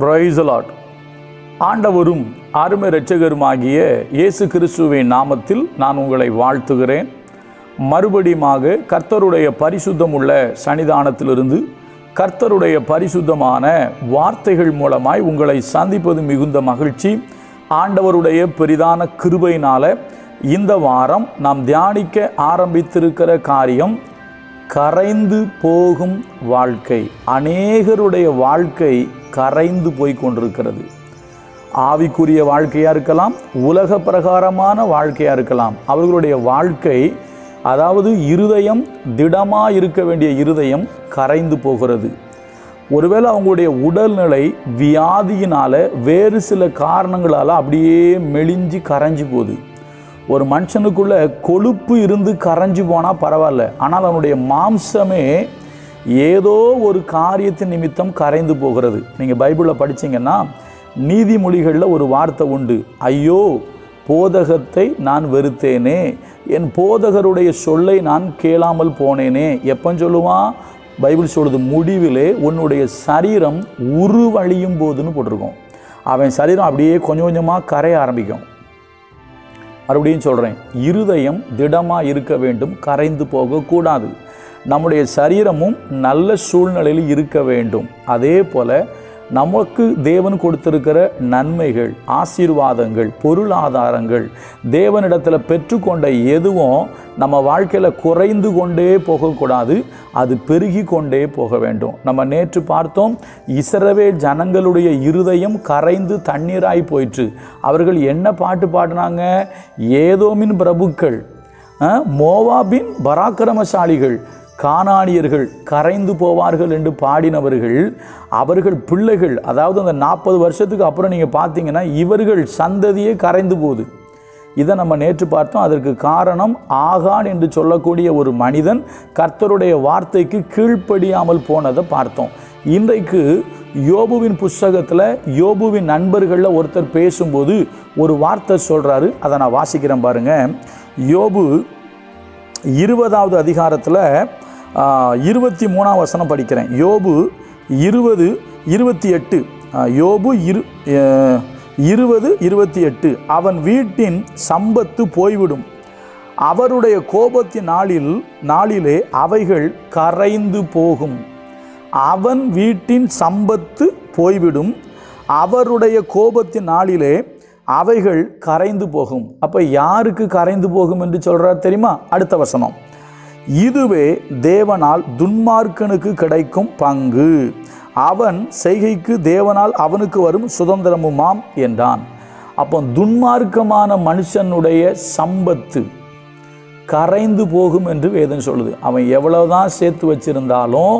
பிரைசலாட் ஆண்டவரும் அருமை இரட்சகருமாகிய இயேசு கிறிஸ்துவின் நாமத்தில் நான் உங்களை வாழ்த்துகிறேன். மறுபடியுமாக கர்த்தருடைய பரிசுத்தமுள்ள சன்னிதானத்திலிருந்து கர்த்தருடைய பரிசுத்தமான வார்த்தைகள் மூலமாய் உங்களை சந்திப்பது மிகுந்த மகிழ்ச்சி. ஆண்டவருடைய பெரிதான கிருபையினால் இந்த வாரம் நாம் தியானிக்க ஆரம்பித்திருக்கிற காரியம் கரைந்து போகும் வாழ்க்கை அநேகருடைய வாழ்க்கை கரைந்து போய் கொண்டிருக்கிறது. ஆவிக்குரிய வாழ்க்கையாக இருக்கலாம் உலக பிரகாரமான வாழ்க்கையாக இருக்கலாம். அவர்களுடைய வாழ்க்கை அதாவது இருதயம் திடமாக இருக்க வேண்டிய இருதயம் கரைந்து போகிறது. ஒருவேளை அவங்களுடைய உடல்நிலை வியாதியினால் வேறு சில காரணங்களால் அப்படியே மெலிஞ்சு கரைஞ்சு போகுது. ஒரு மனுஷனுக்குள்ள கொழுப்பு இருந்து கரைஞ்சு போனால் பரவாயில்ல. ஆனால் அவனுடைய மாம்சமே ஏதோ ஒரு காரியத்தின் நிமித்தம் கரைந்து போகிறது. நீங்கள் பைபிளில் படிச்சீங்கன்னா நீதிமொழிகளில் ஒரு வார்த்தை உண்டு. ஐயோ போதகத்தை நான் வெறுத்தேனே. என் போதகருடைய சொல்லை நான் கேளாமல் போனேனே. எப்போ சொல்லுவான்? பைபிள் சொல்லுது முடிவிலே உன்னுடைய சரீரம் உருவழியும் போதுன்னு போட்டிருக்கோம். அவன் சரீரம் அப்படியே கொஞ்சம் கொஞ்சமாக கரைய ஆரம்பிக்கும். மறுபடியும் சொல்கிறேன் இருதயம் திடமாக இருக்க வேண்டும் கரைந்து போகக்கூடாது நம்முடைய சரீரமும் நல்ல சூழ்நிலையில் இருக்க வேண்டும். அதே போல் நமக்கு தேவன் கொடுத்திருக்கிற நன்மைகள் ஆசீர்வாதங்கள் பொருளாதாரங்கள் தேவனிடத்தில் பெற்றுக்கொண்ட எதுவும் நம்ம வாழ்க்கையில் குறைந்து கொண்டே போகக்கூடாது அது பெருகி கொண்டே போக வேண்டும். நம்ம நேற்று பார்த்தோம் இசரவே ஜனங்களுடைய இருதயம் கரைந்து தண்ணீராய் போயிற்று. அவர்கள் என்ன பாட்டு பாடினாங்க? ஏதோமின் பிரபுக்கள் மோவாபின் பராக்கிரமசாலிகள் கானானியர்கள் கரைந்து போவார்கள் என்று பாடினவர்கள் அவர்கள் பிள்ளைகள் அதாவது அந்த நாற்பது வருஷத்துக்கு அப்புறம் நீங்கள் பார்த்தீங்கன்னா இவர்கள் சந்ததியே கரைந்து போகுது. இதை நம்ம நேற்று பார்த்தோம். அதற்கு காரணம் ஆகான் என்று சொல்லக்கூடிய ஒரு மனிதன் கர்த்தருடைய வார்த்தைக்கு கீழ்ப்படியாமல் போனதை பார்த்தோம். இன்றைக்கு யோபுவின் புஸ்தகத்தில் யோபுவின் நண்பர்களில் ஒருத்தர் பேசும்போது ஒரு வார்த்தை சொல்கிறாரு அதை நான் வாசிக்கிறேன் பாருங்கள் யோபு இருபதாவது அதிகாரத்தில் இருபத்தி மூணாம் வசனம் படிக்கிறேன். யோபு இருபது இருபத்தி எட்டு. யோபு இரு இருபது இருபத்தி எட்டு. அவன் வீட்டின் சம்பத்து போய்விடும். அவருடைய கோபத்தின் நாளில் நாளிலே அவைகள் கரைந்து போகும். அவன் வீட்டின் சம்பத்து போய்விடும். அவருடைய கோபத்தின் நாளிலே அவைகள் கரைந்து போகும். அப்போ யாருக்கு கரைந்து போகும் என்று சொல்கிறார் தெரியுமா? அடுத்த வசனம். இதுவே தேவனால் துன்மார்க்கனுக்கு கிடைக்கும் பங்கு. அவன் செய்கைக்கு தேவனால் அவனுக்கு வரும் சுதந்திரமுமாம் என்றான். அப்போ துன்மார்க்கமான மனுஷனுடைய சம்பத்து கரைந்து போகும் என்று வேதம் சொல்லுது. அவன் எவ்வளவுதான் சேர்த்து வச்சிருந்தாலும்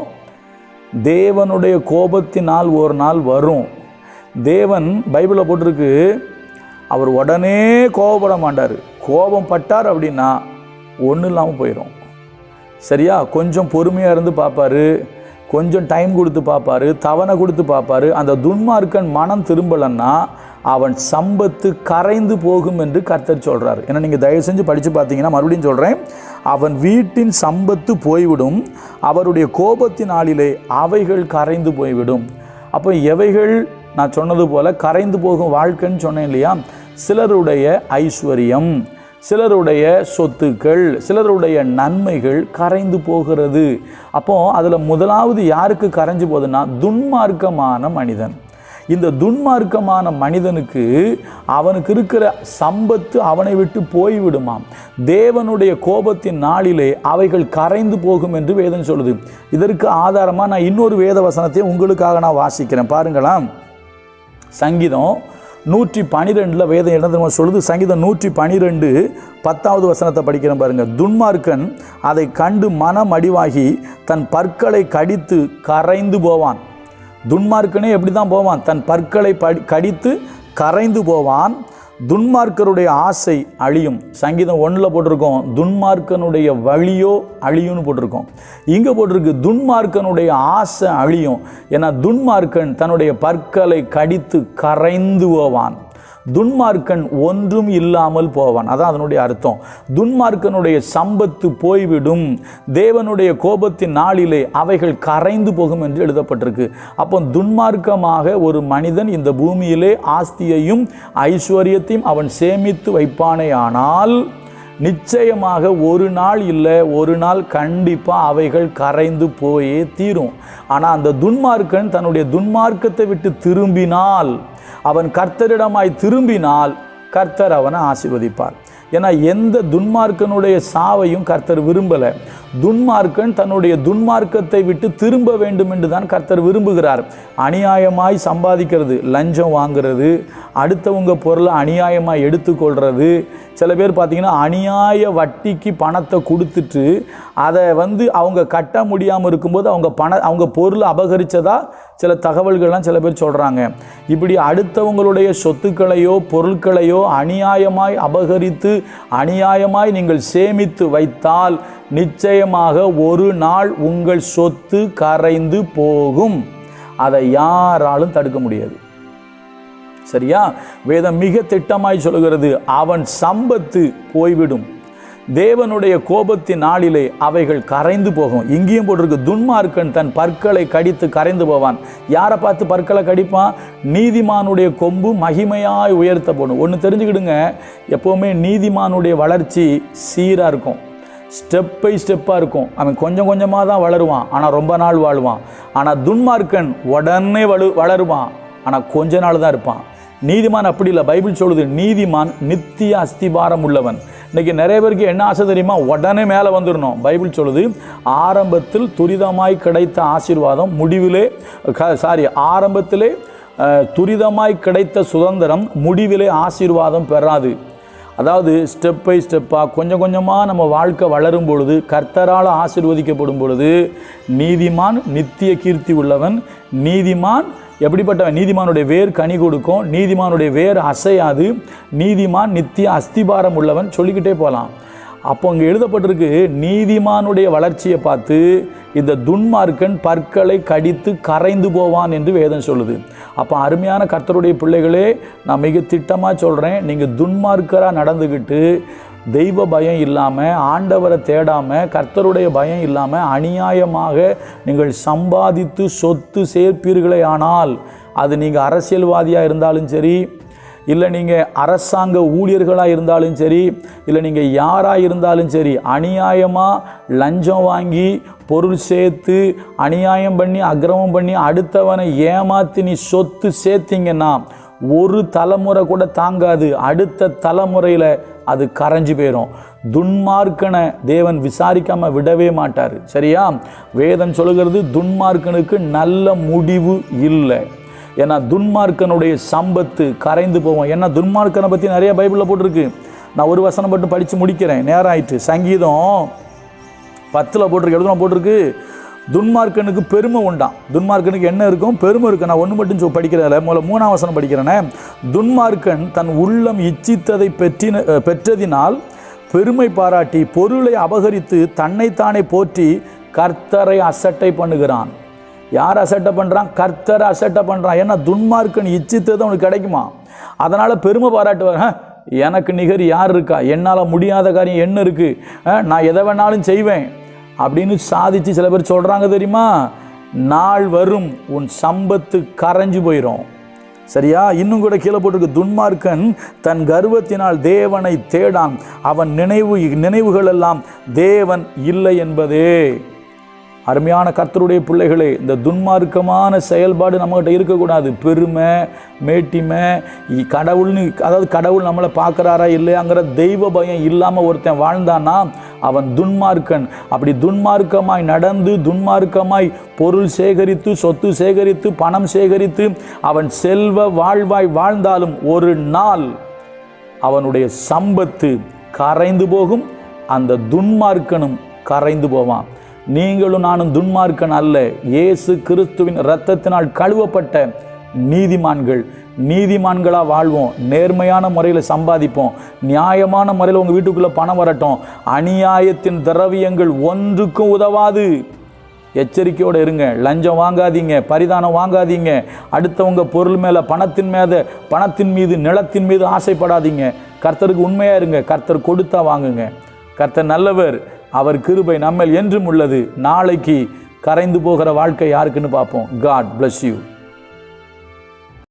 தேவனுடைய கோபத்தினால் ஒரு நாள் வரும். தேவன் பைபிளில் போட்டிருக்கு அவர் உடனே கோபப்பட மாட்டார். கோபம் பட்டார் அப்படின்னா ஒன்றும் இல்லாமல் போயிடும் சரியா? கொஞ்சம் பொறுமையாக இருந்து பார்ப்பாரு கொஞ்சம் டைம் கொடுத்து பார்ப்பாரு தவணை கொடுத்து பார்ப்பாரு அந்த துன்மார்க்கன் மனம் திரும்பலன்னா அவன் சம்பத்து கரைந்து போகும் என்று கர்த்தர் சொல்கிறார் ஏன்னா நீங்கள் தயவு செஞ்சு படித்து பார்த்தீங்கன்னா மறுபடியும் சொல்கிறேன் அவன் வீட்டின் சம்பத்து போய்விடும். அவருடைய கோபத்தின் ஆளிலே அவைகள் கரைந்து போய்விடும். அப்போ எவைகள்? நான் சொன்னது போல் கரைந்து போகும் வாழ்க்கைன்னு சொன்னேன் இல்லையா? சிலருடைய ஐஸ்வர்யம். சிலருடைய சொத்துக்கள் சிலருடைய நன்மைகள் கரைந்து போகிறது. அப்போது அதில் முதலாவது யாருக்கு கரைஞ்சு போகுதுன்னா துன்மார்க்கமான மனிதன். இந்த துன்மார்க்கமான மனிதனுக்கு அவனுக்கு இருக்கிற சம்பத்து அவனை விட்டு போய்விடுமாம். தேவனுடைய கோபத்தின் நாளிலே அவைகள் கரைந்து போகும் என்று வேதம் சொல்லுது. இதற்கு ஆதாரமாக நான் இன்னொரு வேத வசனத்தை உங்களுக்காக நான் வாசிக்கிறேன். பாருங்களாம் சங்கீதம் நூற்றி பனிரெண்டில் வேதம் என்ன சொல்லுது? சங்கீதம் நூற்றி பனிரெண்டு பத்தாவது வசனத்தை படிக்கிறேன் பாருங்கள் துன்மார்க்கன் அதை கண்டு மனம் அடிவாகி தன் பற்களை கடித்து கரைந்து போவான். துன்மார்க்கனே எப்படி தான் போவான்? தன் பற்களை படி கடித்து கரைந்து போவான். துன்மார்க்கருடைய ஆசை அழியும். சங்கீதம் ஒன்றில் போட்டிருக்கோம் துன்மார்க்கனுடைய வழியோ அழியும்னு போட்டிருக்கோம். இங்கே போட்டிருக்கு துன்மார்க்கனுடைய ஆசை அழியும். ஏன்னா துன்மார்க்கன் தன்னுடைய பற்களை கடித்து கரைந்து ஓவான் துன்மார்க்கன் ஒன்றும் இல்லாமல் போவான். அதான் அதனுடைய அர்த்தம். துன்மார்க்கனுடைய சம்பத்து போய்விடும். தேவனுடைய கோபத்தின் நாளிலே அவைகள் கரைந்து போகும் என்று எழுதப்பட்டிருக்கு. அப்போ துன்மார்க்கமாக ஒரு மனிதன் இந்த பூமியிலே ஆஸ்தியையும் ஐஸ்வர்யத்தையும் அவன் சேமித்து வைப்பானே ஆனால் நிச்சயமாக ஒரு நாள் இல்லை ஒரு நாள் கண்டிப்பாக அவைகள் கரைந்து போயே தீரும். ஆனால் அந்த துன்மார்க்கன் தன்னுடைய துன்மார்க்கத்தை விட்டு திரும்பினால் அவன் கர்த்தரிடமாய் திரும்பினால் கர்த்தர் அவனை ஆசிர்வதிப்பார். ஏன்னா எந்த துன்மார்க்கனுடைய சாவையும் கர்த்தர் விரும்பலை. துன்மார்க்கன் தன்னுடைய துன்மார்க்கத்தை விட்டு திரும்ப வேண்டும் என்று தான் கர்த்தர் விரும்புகிறார். அநியாயமாய் சம்பாதிக்கிறது லஞ்சம் வாங்குறது அடுத்தவங்க பொருளை அநியாயமாக எடுத்துக்கொள்கிறது சில பேர் பார்த்தீங்கன்னா அநியாய வட்டிக்கு பணத்தை கொடுத்துட்டு அதை வந்து அவங்க கட்ட முடியாமல் இருக்கும்போது அவங்க பண அவங்க பொருளை அபகரித்ததா சில தகவல்கள்லாம் சில பேர் சொல்கிறாங்க இப்படி அடுத்தவங்களுடைய சொத்துக்களையோ பொருட்களையோ அநியாயமாய் அபகரித்து அநியாயமாய் நீங்கள் சேமித்து வைத்தால் நிச்சயமாக ஒரு நாள் உங்கள் சொத்து கரைந்து போகும். அதை யாராலும் தடுக்க முடியாது. சரியா? வேதம் மிக திட்டமாய் சொல்கிறது அவன் சம்பத்து போய்விடும். தேவனுடைய கோபத்தின் நாளிலே அவைகள் கரைந்து போகும். இங்கேயும் போட்டிருக்கு துன்மார்க்கன் தன் பற்களை கடித்து கரைந்து போவான். யாரை பார்த்து பற்களை கடிப்பான்? நீதிமானுடைய கொம்பு மகிமையாய் உயர்த்தப்படும் ஒன்று தெரிஞ்சுக்கிடுங்க எப்போவுமே நீதிமானுடைய வளர்ச்சி சீராக இருக்கும். ஸ்டெப் பை ஸ்டெப்பாக இருக்கும். அவன் கொஞ்சம் கொஞ்சமாக தான் வளருவான். ஆனால் ரொம்ப நாள் வாழ்வான். ஆனால் துன்மார்க்கன் உடனே வலு வளருவான். ஆனால் கொஞ்ச நாள் தான் இருப்பான். நீதிமான் அப்படி இல்லை. பைபிள் சொல்லுது நீதிமான் நித்திய அஸ்திபாரம் உள்ளவன். இன்றைக்கி நிறைய பேருக்கு என்ன ஆசை தெரியுமா? உடனே மேலே வந்துடணும் பைபிள் சொல்லுது ஆரம்பத்தில் துரிதமாய் கிடைத்த ஆசீர்வாதம் முடிவிலே சாரி ஆரம்பத்திலே துரிதமாய் கிடைத்த சுதந்திரம் முடிவிலே ஆசீர்வாதம் பெறாது. அதாவது ஸ்டெப் பை ஸ்டெப்பாக கொஞ்சம் கொஞ்சமாக நம்ம வாழ்க்கை வளரும் பொழுது கர்த்தரால் ஆசிர்வதிக்கப்படும் பொழுது நீதிமான் நித்திய கீர்த்தி உள்ளவன் நீதிமான் எப்படிப்பட்டவன்? நீதிமானுடைய வேர் கனி கொடுக்கும் நீதிமானுடைய வேர் அசையாது நீதிமான் நித்திய அஸ்திபாரம் உள்ளவன் சொல்லிக்கிட்டே போகலாம். அப்போ அங்கே எழுதப்பட்டிருக்கு நீதிமானுடைய வளர்ச்சியை பார்த்து இந்த துன்மார்க்கன் பற்களை கடித்து கரைந்து போவான் என்று வேதம் சொல்லுது. அப்போ அருமையான கர்த்தருடைய பிள்ளைகளே நான் மிக திட்டமாக சொல்கிறேன் நீங்கள் துன்மார்க்கராக நடந்துக்கிட்டு தெய்வ பயம் இல்லாமல் ஆண்டவரை தேடாமல் கர்த்தருடைய பயம் இல்லாமல் அநியாயமாக நீங்கள் சம்பாதித்து சொத்து சேர்ப்பீர்களே ஆனால் அது நீங்கள் அரசியல்வாதியாக இருந்தாலும் சரி இல்லை நீங்கள் அரசாங்க ஊழியர்களாக இருந்தாலும் சரி இல்லை நீங்கள் யாராக இருந்தாலும் சரி அநியாயமாக லஞ்சம் வாங்கி பொருள் சேர்த்து அநியாயம் பண்ணி அக்கிரமம் பண்ணி அடுத்தவனை ஏமாற்றி நீ சொத்து சேர்த்திங்கன்னா ஒரு தலைமுறை கூட தாங்காது. அடுத்த தலைமுறையில் அது கரைஞ்சு போயிடும் துன்மார்க்கனை தேவன் விசாரிக்காமல் விடவே மாட்டார். சரியா? வேதம் சொல்லுகிறது துன்மார்க்கனுக்கு நல்ல முடிவு இல்லை. ஏன்னா துன்மார்க்கனுடைய சம்பத்து கரைந்து போவோம் ஏன்னா துன்மார்க்கனை பற்றி நிறைய பைபிளில் போட்டிருக்கு. நான் ஒரு வசனம் மட்டும் படித்து முடிக்கிறேன். நேரம் ஆயிட்டு சங்கீதம் பத்தில் போட்டிருக்கு. எழுதுனா போட்டிருக்கு? துன்மார்க்கனுக்கு பெருமை உண்டாம். துன்மார்க்கனுக்கு என்ன இருக்கும்? பெருமை இருக்கு. நான் ஒன்று மட்டும் சொல் படிக்கிறதில்ல முதல்ல மூணாம் வசனம் படிக்கிறேனே. துன்மார்க்கன் தன் உள்ளம் இச்சித்ததை பெற்றின பெற்றதினால் பெருமை பாராட்டி பொருளை அபகரித்து தன்னைத்தானே போற்றி கர்த்தரை அசட்டை பண்ணுகிறான். யார் அசட்டை பண்ணுறான் கர்த்தரை அசட்டை பண்ணுறான் ஏன்னா துன்மார்க்கன் இச்சித்தது அவனுக்கு கிடைக்குமா? அதனால் பெருமை பாராட்டுவார். எனக்கு நிகர் யார் இருக்கா? என்னால் முடியாத காரியம் என்ன இருக்குது நான் எதை வேணாலும் செய்வேன். அப்படின்னு சாதித்து சில பேர் சொல்கிறாங்க தெரியுமா? நாள் வரும் உன் சம்பத்து கரைஞ்சு போயிடும் சரியா? இன்னும் கூட கீழே போட்டிருக்கு. துன்மார்க்கன் தன் கர்வத்தினால் தேவனை தேடான். அவன் நினைவு நினைவுகள் எல்லாம் தேவன் இல்லை என்பதே. அருமையான கர்த்தருடைய பிள்ளைகளே இந்த துன்மார்க்கமான செயல்பாடு நம்மகிட்ட இருக்கக்கூடாது. பெருமை மேட்டிமை இ- கடவுள்னு அதாவது கடவுள் நம்மளை பார்க்குறாரா இல்லையாங்கிற தெய்வ பயம் இல்லாமல் ஒருத்தன் வாழ்ந்தான்னா அவன் துன்மார்க்கன். அப்படி துன்மார்க்கமாய் நடந்து துன்மார்க்கமாய் பொருள் சேகரித்து சொத்து சேகரித்து பணம் சேகரித்து அவன் செல்வ வாழ்வாய் வாழ்ந்தாலும் ஒரு நாள் அவனுடைய சம்பத்து கரைந்து போகும் அந்த துன்மார்க்கனும் கரைந்து போவான். நீங்களும் நானும் துன்மார்க்கன் அல்ல. இயேசு கிறிஸ்துவின் இரத்தத்தினால் கழுவப்பட்ட நீதிமான்கள். நீதிமான்களாக வாழ்வோம். நேர்மையான முறையில் சம்பாதிப்போம். நியாயமான முறையில் உங்கள் வீட்டுக்குள்ளே பணம் வரட்டும். அநியாயத்தின் திரவியங்கள் ஒன்றுக்கும் உதவாது. எச்சரிக்கையோடு இருங்க. லஞ்சம் வாங்காதீங்க. பரிதானம் வாங்காதீங்க. அடுத்தவங்க பொருள் மேலே பணத்தின் மேத பணத்தின் மீது நிலத்தின் மீது ஆசைப்படாதீங்க. கர்த்தருக்கு உண்மையாக இருங்க. கர்த்தர் கொடுத்தா வாங்குங்க. கர்த்தர் நல்லவர். அவர் கிருபை நம்மேல் என்றும் உள்ளது. நாளைக்கு கரைந்து போகிற வாழ்க்கை யாருக்குன்னு பார்ப்போம். God bless you